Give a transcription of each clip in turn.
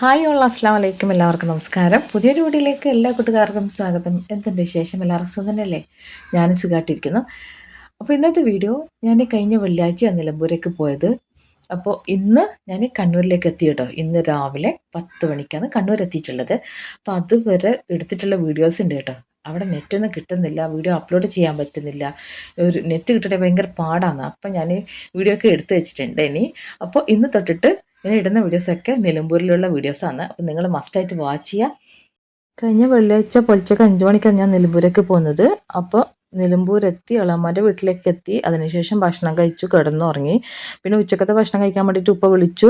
Hi all അസ്സാം വലൈക്കും എല്ലാവർക്കും നമസ്കാരം. പുതിയൊരു വീഡിയോയിലേക്ക് എല്ലാ കൂട്ടുകാർക്കും സ്വാഗതം. എന്തിന്റെ വിശേഷം? എല്ലാവർക്കും സുഖം തന്നെയല്ലേ? ഞാനും സുഖമായിട്ടിരിക്കുന്നു. അപ്പോൾ ഇന്നത്തെ വീഡിയോ ഞാൻ കഴിഞ്ഞ വെള്ളിയാഴ്ച നിലമ്പൂരേക്ക് പോയത്. അപ്പോൾ ഇന്ന് ഞാൻ കണ്ണൂരിലേക്ക് എത്തി കേട്ടോ. ഇന്ന് രാവിലെ പത്ത് മണിക്കാണ് കണ്ണൂർ എത്തിയിട്ടുള്ളത്. അപ്പോൾ അതുവരെ എടുത്തിട്ടുള്ള വീഡിയോസ് ഉണ്ട് കേട്ടോ. അവിടെ നെറ്റൊന്നും കിട്ടുന്നില്ല. വീഡിയോ അപ്ലോഡ് ചെയ്യാൻ പറ്റുന്നില്ല. ഒരു നെറ്റ് കിട്ടണേ ഭയങ്കര പാടാണ്. അപ്പം ഞാൻ വീഡിയോ ഒക്കെ എടുത്തു വെച്ചിട്ടുണ്ട് ഇനി. അപ്പോൾ ഇന്ന് തൊട്ടിട്ട് ഇങ്ങനെ ഇടുന്ന വീഡിയോസൊക്കെ നിലമ്പൂരിലുള്ള വീഡിയോസാണ് അപ്പോൾ നിങ്ങൾ മസ്റ്റായിട്ട് വാച്ച് ചെയ്യുക കഴിഞ്ഞ വെള്ളിയാഴ്ച പൊലിച്ചൊക്കെ അഞ്ച് മണിക്കാണ് ഞാൻ നിലമ്പൂരേക്ക് പോകുന്നത്. അപ്പോൾ നിലമ്പൂരെത്തി ഇളമാരുടെ വീട്ടിലേക്ക് എത്തി. അതിനുശേഷം ഭക്ഷണം കഴിച്ചു കിടന്നുറങ്ങി. പിന്നെ ഉച്ചക്കത്തെ ഭക്ഷണം കഴിക്കാൻ വേണ്ടിയിട്ട് ഉപ്പ വിളിച്ചു.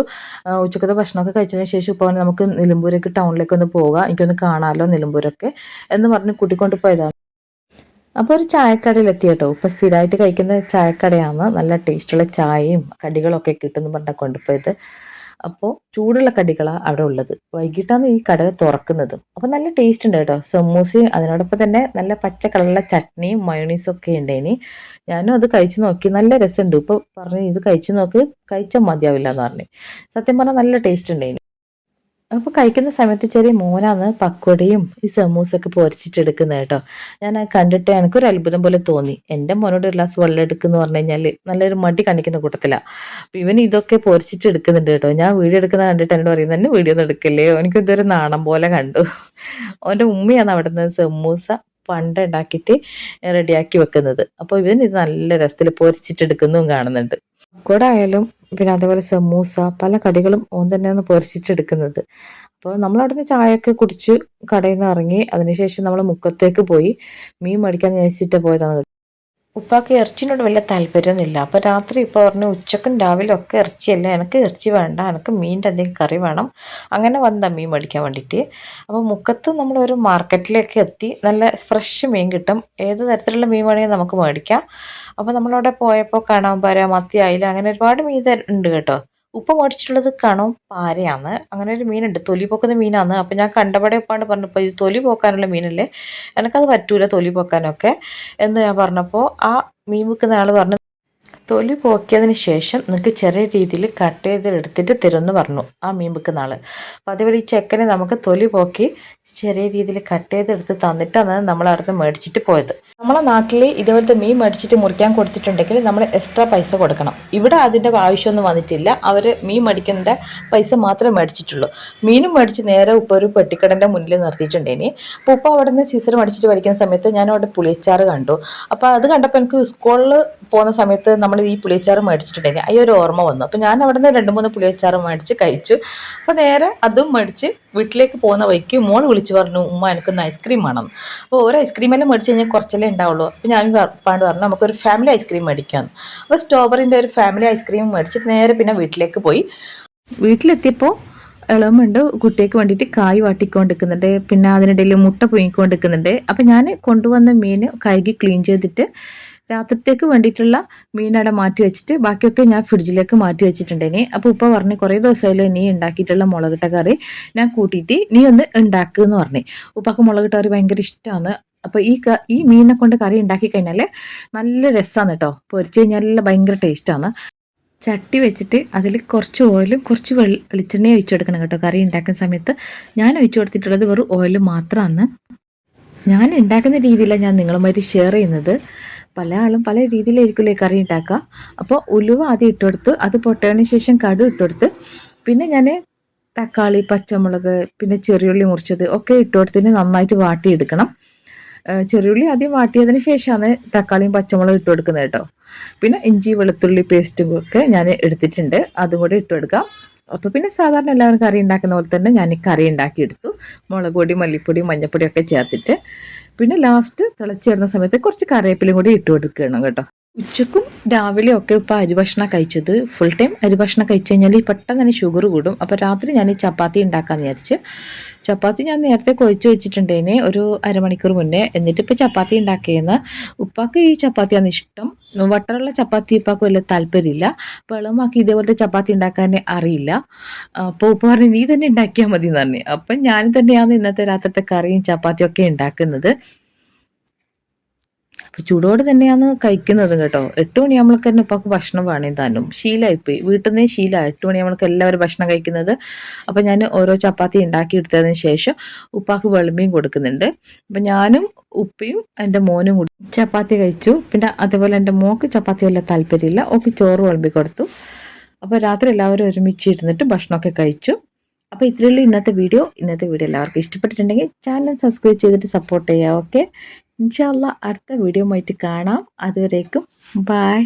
ഉച്ചക്കത്തെ ഭക്ഷണമൊക്കെ കഴിച്ചതിന് ശേഷം പറഞ്ഞു നമുക്ക് നിലമ്പൂരേക്ക് ടൗണിലേക്ക് ഒന്ന് പോകാം. എനിക്കൊന്ന് കാണാമല്ലോ നിലമ്പൂരൊക്കെ. എന്ന് പറഞ്ഞ് കൂട്ടിക്കൊണ്ട് പോയതാണ്. അപ്പോൾ ഒരു ചായക്കടയിലെത്തി കേട്ടോ. ഇപ്പോൾ സ്ഥിരമായിട്ട് കഴിക്കുന്ന ചായക്കടയാണ്. നല്ല ടേസ്റ്റുള്ള ചായയും കടികളൊക്കെ കിട്ടുമെന്ന് പറഞ്ഞാൽ കൊണ്ടുപോയത്. അപ്പോൾ ചൂടുള്ള കടികളാണ് അവിടെ ഉള്ളത്. വൈകിട്ടാണ് ഈ കട തുറക്കുന്നത്. അപ്പോൾ നല്ല ടേസ്റ്റ് ഉണ്ട് കേട്ടോ. സമൂസയും അതിനോടൊപ്പം തന്നെ നല്ല പച്ച കളറുള്ള ചട്നിയും മയോണീസും ഒക്കെ ഉണ്ട് ഇനി ഞാനും അത് കഴിച്ചു നോക്കി. നല്ല രസമുണ്ട്. ഇപ്പോൾ പറഞ്ഞു ഇത് കഴിച്ചു നോക്ക്. കഴിച്ചാൽ മതിയാവില്ല എന്ന് പറഞ്ഞു. സത്യം പറഞ്ഞാൽ നല്ല ടേസ്റ്റ് ഉണ്ട് അപ്പോൾ കഴിക്കുന്ന സമയത്ത് ചെറിയ മോനാണ് പക്വടയും ഈ സമൂസൊക്കെ പൊരിച്ചിട്ടെടുക്കുന്നത് കേട്ടോ. ഞാൻ കണ്ടിട്ട് എനിക്കൊരു അത്ഭുതം പോലെ തോന്നി. എന്റെ മോനോട് ഒരു ഗ്ലാസ് വെള്ളം എടുക്കുന്ന പറഞ്ഞു കഴിഞ്ഞാൽ നല്ലൊരു മടി കാണിക്കുന്ന കൂട്ടത്തിലാണ് അപ്പോൾ ഇവൻ ഇതൊക്കെ പൊരിച്ചിട്ട് എടുക്കുന്നുണ്ട് കേട്ടോ. ഞാൻ വീഡിയോ എടുക്കുന്ന കണ്ടിട്ട് എന്നോട് പറയുന്നത് തന്നെ വീഡിയോ ഒന്നും എടുക്കല്ലേ? എനിക്ക് ഇതൊരു നാണം പോലെ കണ്ടു. അവന്റെ ഉമ്മയാണ് അവിടെ നിന്ന് സമൂസ പണ്ട് ഉണ്ടാക്കിയിട്ട് റെഡിയാക്കി വെക്കുന്നത്. അപ്പോൾ ഇവൻ ഇത് നല്ല രസത്തിൽ പൊരിച്ചിട്ടെടുക്കുന്നതും കാണുന്നുണ്ട്. പക്കോട ആയാലും പിന്നെ അതേപോലെ സമൂസ പല കടികളും ഓൻ തന്നെയാണ് പൊരിച്ചിട്ടെടുക്കുന്നത്. അപ്പോൾ നമ്മൾ അവിടുന്ന് ചായയൊക്കെ കുടിച്ച് കടയിൽ നിന്ന് ഇറങ്ങി അതിനുശേഷം നമ്മൾ മുക്കത്തേക്ക് പോയി. മീൻ മേടിക്കാൻ നേസിച്ചിട്ട് പോയതാണ്. ഉപ്പാക്ക് ഇറച്ചിനോട് വലിയ താല്പര്യമൊന്നുമില്ല അപ്പോൾ രാത്രി ഇപ്പോൾ പറഞ്ഞു ഉച്ചക്കും രാവിലെ ഒക്കെ ഇറച്ചിയല്ല? എനിക്ക് ഇറച്ചി വേണ്ട. എനിക്ക് മീനിന്റെ എന്തെങ്കിലും കറി വേണം. അങ്ങനെ വന്ന മീൻ മേടിക്കാൻ വേണ്ടിയിട്ട്. അപ്പോൾ മുക്കത്ത് നമ്മൾ ഒരു മാർക്കറ്റിലേക്ക് എത്തി. നല്ല ഫ്രഷ് മീൻ കിട്ടും. ഏത് തരത്തിലുള്ള മീൻ വേണമെങ്കിൽ നമുക്ക് മേടിക്കാം. അപ്പോൾ നമ്മളവിടെ പോയപ്പോൾ കാണാൻ പറയാം മത്തി അയില അങ്ങനെ ഒരുപാട് മീൻ ഉണ്ട് കേട്ടോ. ഉപ്പ മേടിച്ചിട്ടുള്ളത് കണോ പാരയാണ്. അങ്ങനെ ഒരു മീനുണ്ട്. തൊലി പോക്കുന്ന മീനാണ്. അപ്പം ഞാൻ കണ്ടപടെ ഉപ്പാണ്ട് പറഞ്ഞപ്പോൾ ഇത് തൊലി പോക്കാനുള്ള മീനല്ലേ? എനിക്കത് പറ്റൂല തൊലി പോക്കാനൊക്കെ. എന്ന് ഞാൻ പറഞ്ഞപ്പോൾ ആ മീൻ വിൽക്കുന്ന ആൾ പറഞ്ഞു തൊലി പോക്കിയതിന് ശേഷം നിങ്ങൾക്ക് ചെറിയ രീതിയിൽ കട്ട് ചെയ്ത് എടുത്തിട്ട് തരുമെന്ന് പറഞ്ഞു ആ മീൻ വിൽക്കുന്ന ആൾ അപ്പോൾ അതേപോലെ ഈ ചെക്കനെ നമുക്ക് തൊലി പോക്കി ചെറിയ രീതിയിൽ കട്ട് ചെയ്തെടുത്ത് തന്നിട്ടാണ് നമ്മൾ അടുത്ത് മേടിച്ചിട്ട് പോയത്. നമ്മളെ നാട്ടിൽ ഇതുപോലത്തെ മീൻ മേടിച്ചിട്ട് മുറിക്കാൻ കൊടുത്തിട്ടുണ്ടെങ്കിൽ നമ്മൾ എക്സ്ട്രാ പൈസ കൊടുക്കണം. ഇവിടെ അതിന്റെ ആവശ്യമൊന്നും വന്നിട്ടില്ല. അവർ മീൻ മേടിക്കേണ്ട പൈസ മാത്രമേ മേടിച്ചിട്ടുള്ളൂ. മീനും മേടിച്ച് നേരെ ഉപ്പ ഒരു പെട്ടിക്കടന്റെ മുന്നിൽ നിർത്തിയിട്ടുണ്ടേനി അപ്പോൾ ഉപ്പ അവിടെ നിന്ന് സിസർ മേടിച്ചിട്ട് വലിക്കുന്ന സമയത്ത് ഞാൻ അവിടെ പുളിയച്ചാറ് കണ്ടു. അപ്പോൾ അത് കണ്ടപ്പോൾ എനിക്ക് സ്കൂളിൽ പോകുന്ന സമയത്ത് നമ്മൾ ഈ പുളിയച്ചാറ് മേടിച്ചിട്ടുണ്ടെങ്കിൽ അയ്യോ ഒരു ഓർമ്മ വന്നു. അപ്പോൾ ഞാൻ അവിടെ നിന്ന് രണ്ട് മൂന്ന് പുളിയച്ചാറ് മേടിച്ച് കഴിച്ചു. അപ്പോൾ നേരെ അതും മേടിച്ച് വീട്ടിലേക്ക് പോകുന്ന വഴിക്ക് മോൾ വിളിച്ച് പറഞ്ഞു ഉമ്മ എനിക്കൊന്ന് ഐസ്ക്രീം വേണം. അപ്പോൾ ഒരു ഐസ്ക്രീമെല്ലാം മേടിച്ച് കഴിഞ്ഞാൽ കുറച്ചല്ലേ ഉണ്ടാവുള്ളൂ. അപ്പോൾ ഞാൻ പാണ്ട് പറഞ്ഞു നമുക്കൊരു ഫാമിലി ഐസ്ക്രീം മേടിക്കാം അപ്പോൾ സ്ട്രോബറിന്റെ ഒരു ഫാമിലി ഐസ്ക്രീം മേടിച്ചിട്ട് നേരെ പിന്നെ വീട്ടിലേക്ക് പോയി. വീട്ടിലെത്തിയപ്പോൾ ഇളമുണ്ട് കുട്ടിക്ക് വേണ്ടിയിട്ട് കായ് വാട്ടിക്കൊണ്ടിരിക്കുന്നുണ്ട്. പിന്നെ അതിനിടയിൽ മുട്ട പൊങ്ങിക്കൊണ്ടിരിക്കുന്നുണ്ട് അപ്പം ഞാൻ കൊണ്ടുവന്ന മീൻ കഴുകി ക്ലീൻ ചെയ്തിട്ട് രാത്രിത്തേക്ക് വേണ്ടിയിട്ടുള്ള മീനവിടെ മാറ്റി വെച്ചിട്ട് ബാക്കിയൊക്കെ ഞാൻ ഫ്രിഡ്ജിലേക്ക് മാറ്റി വെച്ചിട്ടുണ്ട് ഇനി. അപ്പോൾ ഉപ്പ പറഞ്ഞ് കുറേ ദിവസമായാലും ഇനി ഉണ്ടാക്കിയിട്ടുള്ള മുളകിട്ട കറി ഞാൻ കൂട്ടിയിട്ട് നീ ഒന്ന് ഉണ്ടാക്കുക എന്ന് പറഞ്ഞു. ഉപ്പാക്ക് മുളകിട്ട കറി ഭയങ്കര ഇഷ്ടമാണ് അപ്പോൾ ഈ ഈ മീനിനെ കൊണ്ട് കറി ഉണ്ടാക്കി കഴിഞ്ഞാൽ നല്ല രസമാണ് കേട്ടോ പൊരിച്ച് കഴിഞ്ഞാൽ ഭയങ്കര ടേസ്റ്റാണ് ചട്ടി വെച്ചിട്ട് അതിൽ കുറച്ച് ഓയിലും കുറച്ച് വെളിച്ചെണ്ണയും ഒഴിച്ചു കൊടുക്കണം കേട്ടോ കറി ഉണ്ടാക്കുന്ന സമയത്ത്. ഞാൻ ഒഴിച്ചു കൊടുത്തിട്ടുള്ളത് വെറും ഓയിൽ മാത്രമാണ് ഞാൻ ഉണ്ടാക്കുന്ന രീതിയിലാണ് ഞാൻ നിങ്ങളുമായിട്ട് ഷെയർ ചെയ്യുന്നത്. പല ആളും പല രീതിയിലായിരിക്കുമല്ലേ കറി ഉണ്ടാക്കുക. അപ്പോൾ ഉലുവ ആദ്യം ഇട്ടുകൊടുത്ത് അത് പൊട്ടതിന് ശേഷം കടു ഇട്ടുകൊടുത്ത് പിന്നെ ഞാൻ തക്കാളി പച്ചമുളക് പിന്നെ ചെറിയുള്ളി മുറിച്ചത് ഒക്കെ ഇട്ടുകൊടുത്തിന് നന്നായിട്ട് വാട്ടിയെടുക്കണം. ചെറിയുള്ളി ആദ്യം വാട്ടിയതിന് ശേഷമാണ് തക്കാളിയും പച്ചമുളകും ഇട്ട് കൊടുക്കുന്നത് കേട്ടോ. പിന്നെ ഇഞ്ചി വെളുത്തുള്ളി പേസ്റ്റും ഒക്കെ ഞാൻ എടുത്തിട്ടുണ്ട്. അതും കൂടെ ഇട്ട് കൊടുക്കാം അപ്പോൾ പിന്നെ സാധാരണ എല്ലാവരും കറി ഉണ്ടാക്കുന്ന പോലെ തന്നെ ഞാൻ കറി ഉണ്ടാക്കിയെടുത്തു. മുളക് പൊടി മല്ലിപ്പൊടി മഞ്ഞൾപ്പൊടി ഒക്കെ ചേർത്തിട്ട് പിന്നെ ലാസ്റ്റ് തിളച്ച് വരുന്ന സമയത്ത് കുറച്ച് കറിവേപ്പിലും കൂടി ഇട്ട് കൊടുക്കണം കേട്ടോ. ഉച്ചക്കും രാവിലെയും ഒക്കെ ഇപ്പോൾ അരിഭക്ഷണം കഴിച്ചത്. ഫുൾ ടൈം അരിഭക്ഷണം കഴിച്ചു കഴിഞ്ഞാൽ പെട്ടെന്ന് തന്നെ ഷുഗർ കൂടും. അപ്പോൾ രാത്രി ഞാൻ ചപ്പാത്തി ഉണ്ടാക്കാമെന്ന് വിചാരിച്ച്. ചപ്പാത്തി ഞാൻ നേരത്തെ കുഴച്ച് വെച്ചിട്ടുണ്ടേനെ ഒരു അരമണിക്കൂർ മുന്നേ. എന്നിട്ട് ഇപ്പോൾ ചപ്പാത്തി ഉണ്ടാക്കിയെന്ന്. ഉപ്പാക്ക് ഈ ചപ്പാത്തിയാണ് ഇഷ്ടം. വട്ടറുള്ള ചപ്പാത്തി ഉപ്പാക്ക് വലിയ താല്പര്യമില്ല വെള്ളമാക്കി ഇതേപോലത്തെ ചപ്പാത്തി ഉണ്ടാക്കാൻ അറിയില്ല. അപ്പോൾ ഉപ്പ പറഞ്ഞു നീ തന്നെ ഉണ്ടാക്കിയാൽ മതി എന്ന് പറഞ്ഞു. അപ്പം ഞാൻ തന്നെയാണ് ഇന്നത്തെ രാത്രിത്തെ കറിയും ചപ്പാത്തിയും ഒക്കെ ഉണ്ടാക്കുന്നത് അപ്പോൾ ചൂടോടെ തന്നെയാണ് കഴിക്കുന്നത് കേട്ടോ. എട്ട് മണിയാകുമ്പോഴേക്ക് തന്നെ ഇപ്പൊ ഭക്ഷണം വേണേ താനും ശീലമായിപ്പോയി വീട്ടിൽ നിന്ന് ശീല എട്ട് മണിയാകുമ്പോഴേക്ക് എല്ലാവരും ഭക്ഷണം കഴിക്കുന്നത്. അപ്പോൾ ഞാൻ ഓരോ ചപ്പാത്തി ഉണ്ടാക്കി എടുത്തതിന് ശേഷം ഉപ്പാക്ക് വെളുമ്പിയും കൊടുക്കുന്നുണ്ട്. അപ്പം ഞാനും ഉപ്പയും എന്റെ മോനും കൂടി ചപ്പാത്തി കഴിച്ചു. പിന്നെ അതേപോലെ എന്റെ മോക്ക് ചപ്പാത്തി വല്ല താല്പര്യമില്ല. ഓക്ക് ചോറ് വിളമ്പി കൊടുത്തു. അപ്പോൾ രാത്രി എല്ലാവരും ഒരുമിച്ച് ഇരുന്നിട്ട് ഭക്ഷണമൊക്കെ കഴിച്ചു. അപ്പോൾ ഇത്രയുള്ള ഇന്നത്തെ വീഡിയോ. ഇന്നത്തെ വീഡിയോ എല്ലാവർക്കും ഇഷ്ടപ്പെട്ടിട്ടുണ്ടെങ്കിൽ ചാനൽ സബ്സ്ക്രൈബ് ചെയ്തിട്ട് സപ്പോർട്ട് ചെയ്യുക. ഓക്കെ ഇൻഷാല്ല അടുത്ത വീഡിയോ ആയിട്ട് കാണാം. അതുവരേക്കും ബായ്